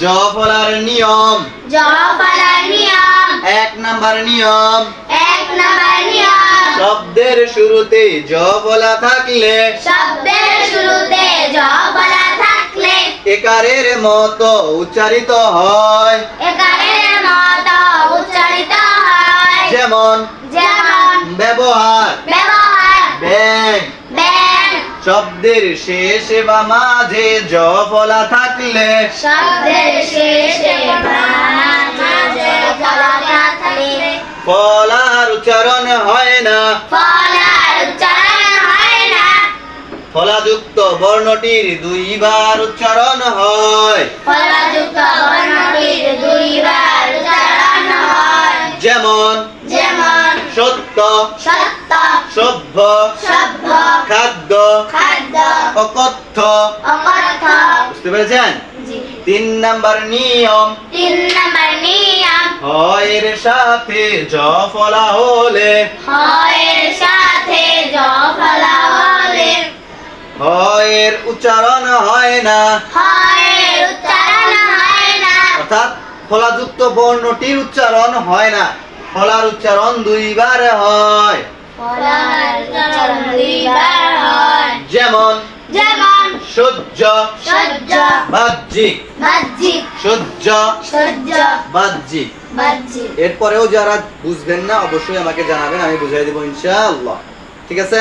জ ফলার নিয়ম। জ ফলার নিয়ম। এক নাম্বার নিয়ম। এক নাম্বার নিয়ম। শব্দের শুরুতে জ বলা থাকলে শব্দের শুরুতে জ বলা থাকলে একারের মতো উচ্চারিত হয়। একারের মতো উচ্চারিত হয়। যেমন যেমন ব্যবহার। ব্যবহার ব্যাং ব্যাং শব্দের শেষে বা মাঝে জ বলা থাকলে শব্দের শেষে হয় ফলার উচ্চারণ হয় না। ফলাযুক্ত বর্ণটির দুইবার উচ্চারণ হয়। ফলাযুক্ত বর্ণটির দুইবার উচ্চারণ হয়। যেমন যেমন সত্য সত্য সভ্য সভ্য খাদ্য খাদ্য। অকথ্য। অকথ্য। বুঝতে পেরেছেন? তিন নাম্বার নিয়ম। তিন নম্বর নিয়ম। হয়ের সাথে জ ফলা হলে। হয়ের সাথে জ ফলা হলে। হয়ের উচ্চারণ হয় না। হয়ের উচ্চারণ হয় না। অর্থাৎ ফলাযুক্ত বর্ণটির উচ্চারণ হয় না। ফলার উচ্চারণ দুইবার হয়। যেমন যেমন সূর্য সূর্য বাহ্যিক। বাহ্যিক। সূর্য সূর্য বাহ্যিক। বাহ্যিক। এরপরেও যারা বুঝবেন না অবশ্যই আমাকে জানাবেন আমি বুঝাই দেব ইনশাআল্লাহ। ঠিক আছে?